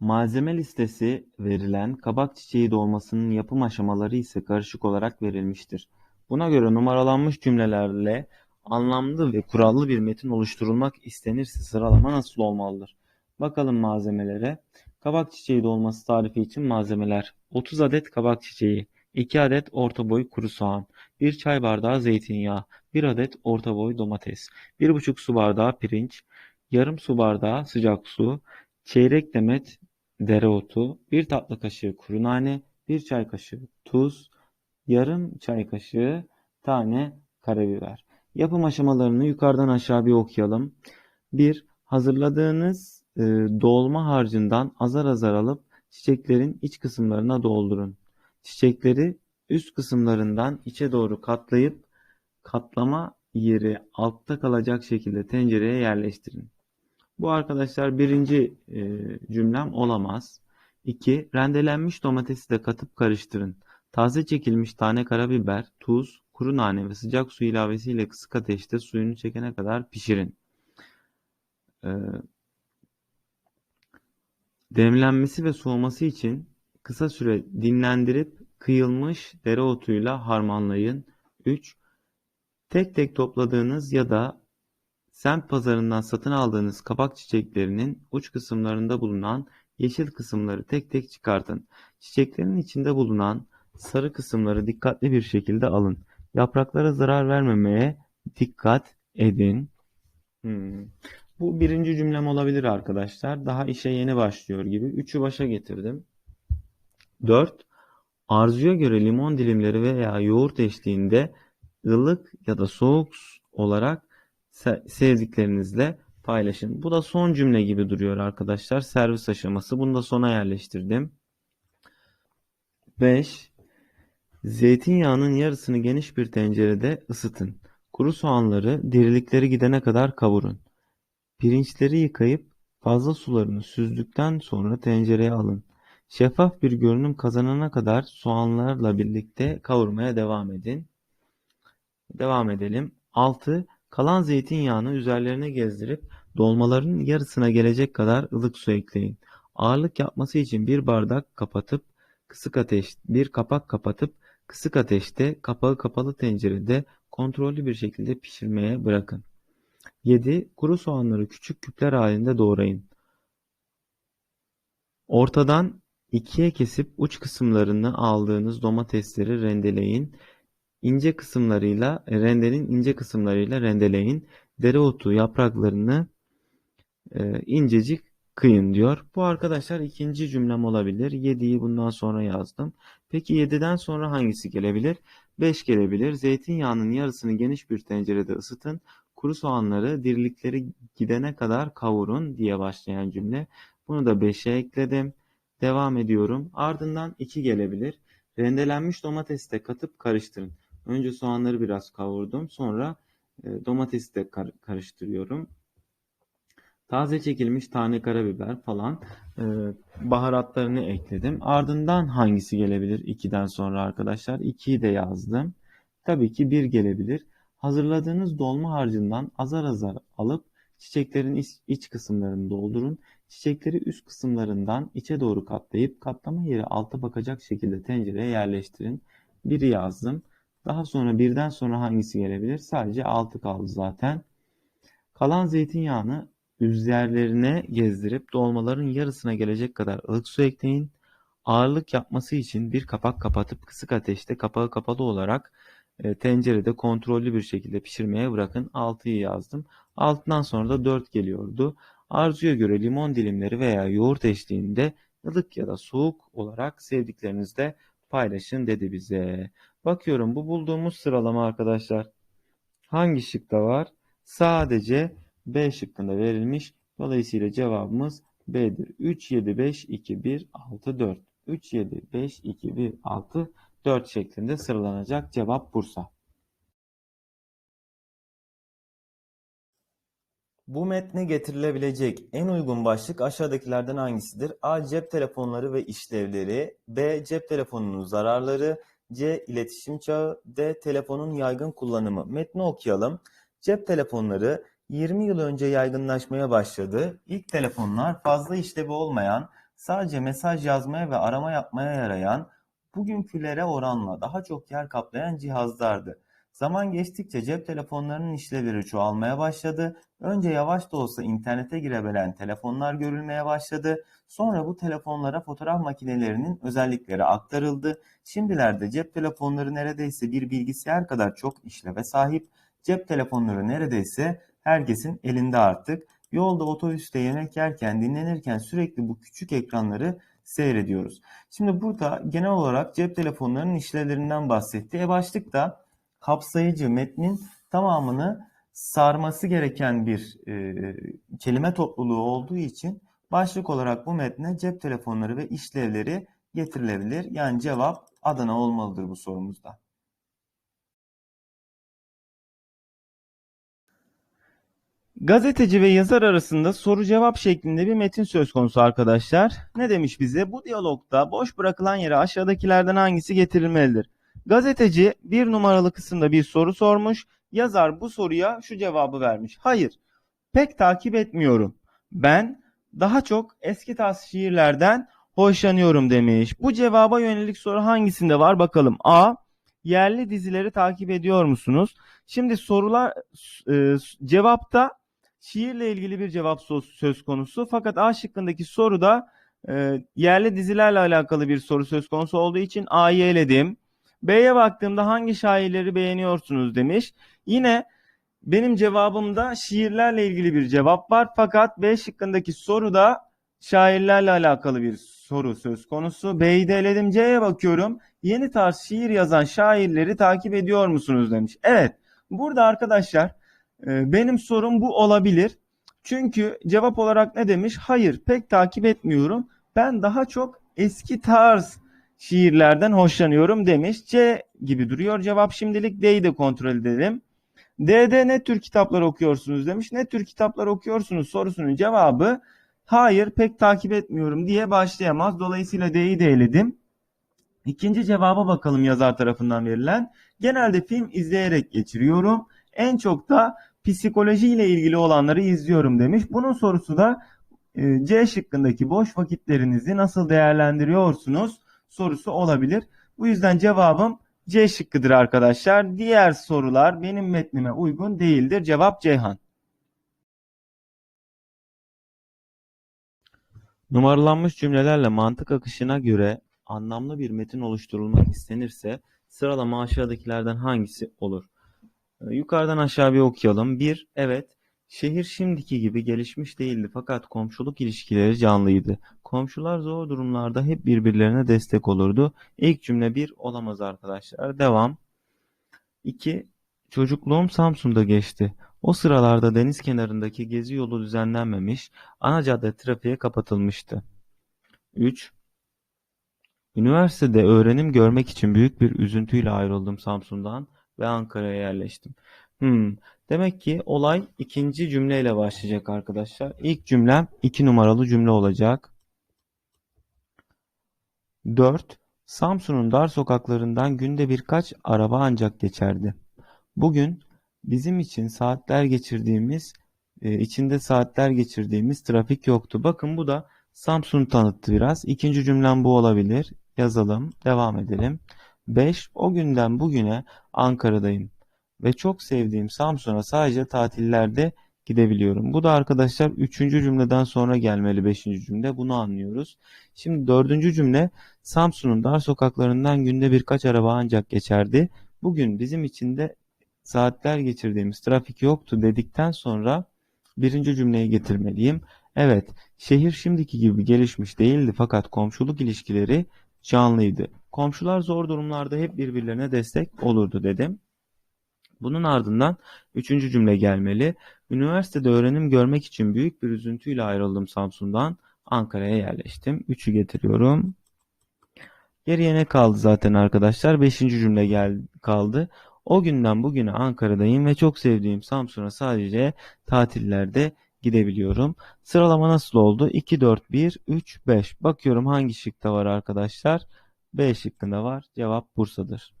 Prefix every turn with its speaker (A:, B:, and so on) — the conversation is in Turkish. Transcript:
A: Malzeme listesi verilen kabak çiçeği dolmasının yapım aşamaları ise karışık olarak verilmiştir. Buna göre numaralanmış cümlelerle anlamlı ve kurallı bir metin oluşturulmak istenirse sıralama nasıl olmalıdır? Bakalım malzemelere. Kabak çiçeği dolması tarifi için malzemeler: 30 adet kabak çiçeği, 2 adet orta boy kuru soğan, 1 çay bardağı zeytinyağı, 1 adet orta boy domates, 1,5 su bardağı pirinç, yarım su bardağı sıcak su, çeyrek demet dereotu, 1 tatlı kaşığı kuru nane, 1 çay kaşığı tuz, yarım çay kaşığı tane karabiber. Yapım aşamalarını yukarıdan aşağı bir okuyalım. 1. Hazırladığınız e, dolma harcından azar azar alıp çiçeklerin iç kısımlarına doldurun. Çiçekleri üst kısımlarından içe doğru katlayıp katlama yeri altta kalacak şekilde tencereye yerleştirin. Bu arkadaşlar birinci e, cümlem olamaz. 2. Rendelenmiş domatesi de katıp karıştırın. Taze çekilmiş tane karabiber, tuz, kuru nane ve sıcak su ilavesiyle kısık ateşte suyunu çekene kadar pişirin. Ee, demlenmesi ve soğuması için kısa süre dinlendirip kıyılmış dereotuyla harmanlayın. 3. Tek tek topladığınız ya da semt pazarından satın aldığınız kabak çiçeklerinin uç kısımlarında bulunan yeşil kısımları tek tek çıkartın. Çiçeklerin içinde bulunan sarı kısımları dikkatli bir şekilde alın. Yapraklara zarar vermemeye dikkat edin. Hmm. Bu birinci cümlem olabilir arkadaşlar. Daha işe yeni başlıyor gibi. Üçü başa getirdim. 4. Arzuya göre limon dilimleri veya yoğurt eşliğinde ılık ya da soğuk olarak sevdiklerinizle paylaşın. Bu da son cümle gibi duruyor arkadaşlar. Servis aşaması. Bunu da sona yerleştirdim. 5. Zeytinyağının yarısını geniş bir tencerede ısıtın. Kuru soğanları dirilikleri gidene kadar kavurun. Pirinçleri yıkayıp fazla sularını süzdükten sonra tencereye alın. Şeffaf bir görünüm kazanana kadar soğanlarla birlikte kavurmaya devam edin. Devam edelim. 6. Kalan zeytinyağını üzerlerine gezdirip dolmaların yarısına gelecek kadar ılık su ekleyin. Ağırlık yapması için bir bardak kapatıp kısık ateş bir kapak kapatıp kısık ateşte kapağı kapalı tencerede kontrollü bir şekilde pişirmeye bırakın. 7. Kuru soğanları küçük küpler halinde doğrayın. Ortadan ikiye kesip uç kısımlarını aldığınız domatesleri rendeleyin. İnce kısımlarıyla rendenin ince kısımlarıyla rendeleyin. Dereotu yapraklarını e, incecik kıyın diyor. Bu arkadaşlar ikinci cümlem olabilir. 7'yi bundan sonra yazdım. Peki 7'den sonra hangisi gelebilir? 5 gelebilir. Zeytinyağının yarısını geniş bir tencerede ısıtın. Kuru soğanları dirilikleri gidene kadar kavurun diye başlayan cümle. Bunu da 5'e ekledim. Devam ediyorum. Ardından 2 gelebilir. Rendelenmiş domatesi de katıp karıştırın. Önce soğanları biraz kavurdum. Sonra e, domatesi de kar karıştırıyorum. Taze çekilmiş tane karabiber falan e, baharatlarını ekledim. Ardından hangisi gelebilir 2'den sonra arkadaşlar? 2'yi de yazdım. Tabii ki 1 gelebilir. Hazırladığınız dolma harcından azar azar alıp çiçeklerin iç, iç kısımlarını doldurun. Çiçekleri üst kısımlarından içe doğru katlayıp katlama yeri alta bakacak şekilde tencereye yerleştirin. 1'i yazdım. Daha sonra birden sonra hangisi gelebilir? Sadece 6 kaldı zaten. Kalan zeytinyağını üzerlerine gezdirip dolmaların yarısına gelecek kadar ılık su ekleyin. Ağırlık yapması için bir kapak kapatıp kısık ateşte kapağı kapalı olarak e, tencerede kontrollü bir şekilde pişirmeye bırakın. 6'yı yazdım. Altından sonra da 4 geliyordu. Arzuya göre limon dilimleri veya yoğurt eşliğinde ılık ya da soğuk olarak sevdiklerinizle paylaşın dedi bize. Bakıyorum bu bulduğumuz sıralama arkadaşlar hangi şıkta var? Sadece B şıkkında verilmiş. Dolayısıyla cevabımız B'dir. 3, 7, 5, 2, 1, 6, 4. 3, 7, 5, 2, 1, 6, 4 şeklinde sıralanacak. Cevap Bursa.
B: Bu metne getirilebilecek en uygun başlık aşağıdakilerden hangisidir? A. Cep telefonları ve işlevleri B. Cep telefonunun zararları C. İletişim çağı D. Telefonun yaygın kullanımı Metni okuyalım. Cep telefonları 20 yıl önce yaygınlaşmaya başladı. İlk telefonlar fazla işlevi olmayan sadece mesaj yazmaya ve arama yapmaya yarayan, bugünkülere oranla daha çok yer kaplayan cihazlardı. Zaman geçtikçe cep telefonlarının işlevleri çoğalmaya başladı. Önce yavaş da olsa internete girebilen telefonlar görülmeye başladı. Sonra bu telefonlara fotoğraf makinelerinin özellikleri aktarıldı. Şimdilerde cep telefonları neredeyse bir bilgisayar kadar çok işleve sahip. Cep telefonları neredeyse herkesin elinde artık. Yolda, otobüste, yemek yerken, dinlenirken sürekli bu küçük ekranları seyrediyoruz. Şimdi burada genel olarak cep telefonlarının işlevlerinden bahsetti. E başlıkta kapsayıcı metnin tamamını sarması gereken bir e, kelime topluluğu olduğu için başlık olarak bu metne cep telefonları ve işlevleri getirilebilir. Yani cevap Adana olmalıdır bu sorumuzda.
C: Gazeteci ve yazar arasında soru cevap şeklinde bir metin söz konusu arkadaşlar. Ne demiş bize? Bu diyalogda boş bırakılan yere aşağıdakilerden hangisi getirilmelidir? Gazeteci bir numaralı kısımda bir soru sormuş. Yazar bu soruya şu cevabı vermiş. Hayır, pek takip etmiyorum. Ben daha çok eski tarz şiirlerden hoşlanıyorum demiş. Bu cevaba yönelik soru hangisinde var bakalım. A. Yerli dizileri takip ediyor musunuz? Şimdi sorular e, cevapta şiirle ilgili bir cevap söz konusu. Fakat A şıkkındaki soruda e, yerli dizilerle alakalı bir soru söz konusu olduğu için A'yı eledim. B'ye baktığımda hangi şairleri beğeniyorsunuz demiş. Yine benim cevabımda şiirlerle ilgili bir cevap var. Fakat B şıkkındaki soruda şairlerle alakalı bir soru söz konusu. B'yi de eledim. C'ye bakıyorum. Yeni tarz şiir yazan şairleri takip ediyor musunuz demiş. Evet. Burada arkadaşlar e, benim sorum bu olabilir. Çünkü cevap olarak ne demiş? Hayır pek takip etmiyorum. Ben daha çok eski tarz şiirlerden hoşlanıyorum demiş. C gibi duruyor cevap şimdilik. D'yi de kontrol edelim. D'de ne tür kitaplar okuyorsunuz demiş. Ne tür kitaplar okuyorsunuz sorusunun cevabı hayır pek takip etmiyorum diye başlayamaz. Dolayısıyla D'yi de eledim. İkinci cevaba bakalım yazar tarafından verilen. Genelde film izleyerek geçiriyorum. En çok da psikoloji ile ilgili olanları izliyorum demiş. Bunun sorusu da e, C şıkkındaki boş vakitlerinizi nasıl değerlendiriyorsunuz sorusu olabilir. Bu yüzden cevabım C şıkkıdır arkadaşlar. Diğer sorular benim metnime uygun değildir. Cevap Ceyhan.
A: Numaralanmış cümlelerle mantık akışına göre anlamlı bir metin oluşturulmak istenirse sıralama aşağıdakilerden hangisi olur? Ee, Yukarıdan aşağı bir okuyalım. 1. Evet. Şehir şimdiki gibi gelişmiş değildi fakat komşuluk ilişkileri canlıydı. Komşular zor durumlarda hep birbirlerine destek olurdu. İlk cümle 1 olamaz arkadaşlar. Devam. 2. Çocukluğum Samsun'da geçti. O sıralarda deniz kenarındaki gezi yolu düzenlenmemiş, ana cadde trafiğe kapatılmıştı. 3. Üniversitede öğrenim görmek için büyük bir üzüntüyle ayrıldım Samsun'dan ve Ankara'ya yerleştim. Hmm, demek ki olay ikinci cümleyle başlayacak arkadaşlar. İlk cümlem iki numaralı cümle olacak. 4. Samsun'un dar sokaklarından günde birkaç araba ancak geçerdi. Bugün bizim için saatler geçirdiğimiz, e, içinde saatler geçirdiğimiz trafik yoktu. Bakın bu da Samsun'u tanıttı biraz. İkinci cümlem bu olabilir. Yazalım, devam edelim. 5. O günden bugüne Ankara'dayım ve çok sevdiğim Samsun'a sadece tatillerde gidebiliyorum. Bu da arkadaşlar üçüncü cümleden sonra gelmeli beşinci cümle. Bunu anlıyoruz. Şimdi dördüncü cümle Samsun'un dar sokaklarından günde birkaç araba ancak geçerdi. Bugün bizim için de saatler geçirdiğimiz trafik yoktu dedikten sonra birinci cümleyi getirmeliyim. Evet, şehir şimdiki gibi gelişmiş değildi fakat komşuluk ilişkileri canlıydı. Komşular zor durumlarda hep birbirlerine destek olurdu dedim. Bunun ardından üçüncü cümle gelmeli. Üniversitede öğrenim görmek için büyük bir üzüntüyle ayrıldım Samsun'dan. Ankara'ya yerleştim. Üçü getiriyorum. Geriye ne kaldı zaten arkadaşlar? Beşinci cümle gel kaldı. O günden bugüne Ankara'dayım ve çok sevdiğim Samsun'a sadece tatillerde gidebiliyorum. Sıralama nasıl oldu? 2, 4, 1, 3, 5. Bakıyorum hangi şıkta var arkadaşlar? B şıkkında var. Cevap Bursa'dır.